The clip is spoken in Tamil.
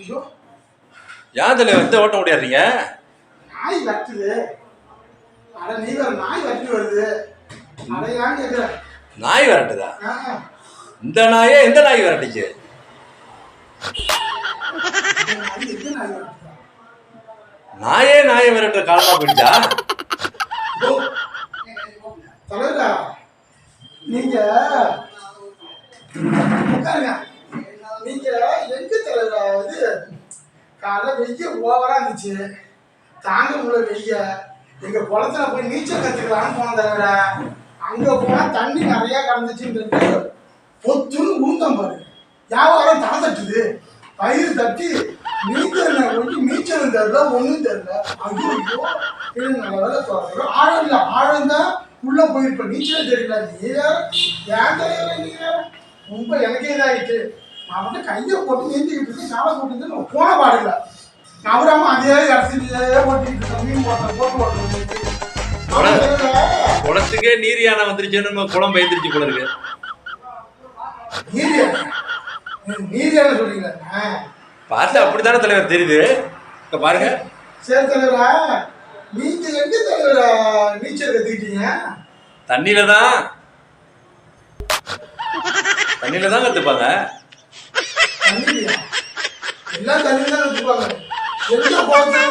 ஐயோ. ஏன் தலைவர் இந்த ஓட்டம் ஓடியாடுறீங்க? நாய் வெட்டுது. அட நீ வேற நாய் வெட்டி வருது. அட ஏன் கேக்குற? நாய் விரட்டுதா? இந்த நாயே எந்த நாய் விரட்டுச்சு? இந்த நாய் நாய் விரட்டுற காலமா போயிடுச்சா? தலைவரா? நீங்க நீங்க காலைல வெய்ய ஓவராக இருந்துச்சு. தாங்க முடியல வெய்ய. எங்கள் குளத்துல போய் நீச்சல் கற்றுக்கலான்னு போன தவிர அங்கே போனால் தண்ணி நிறையா கலந்துச்சுன்றது பொத்துன்னு ஊந்தம் பாரு. வியாபாரம் தலை தட்டுது. பயிர் தட்டி நீச்சல் ஒன்று நீச்சலும் தெரியல ஒன்றும் தெரியல ஐயோ நல்ல வேலை சொல்கிறோம் ஆழம் இல்லை ஆழம் தான் உள்ளே போயிருப்ப. நீச்சலே தெரியல. நீ வேற ஏன் தெரியல நீ வேற ரொம்ப எனக்கே இதாகிட்டு நான் வந்து கையை போட்டு நீந்திக்கிட்டு இருக்கேன் காலை போட்டு நான் போன பாடல நவராம அதே இடத்துல ஓட்டிட்டு இருக்கேன் மீன் போட்ட போட்டு ஓட்டுறேன் குளத்துக்கே நீர் யானை வந்துருச்சுன்னு நம்ம குளம் பயந்துருச்சு போல இருக்கு. நீர் நீர் சொல்றீங்களா ஆ. பார்த்தா அப்படித்தானே தலைவர் தெரியுது? இப்ப பாருங்க. சரி தலைவரா நீங்க எங்க தலைவரா நீச்சல் கத்துக்கிட்டீங்க? தண்ணியில தான். தண்ணியில தான் கத்துப்பாங்க. எல்லாம் தண்ணி தான் வச்சுப்பாங்க எந்த குளத்துல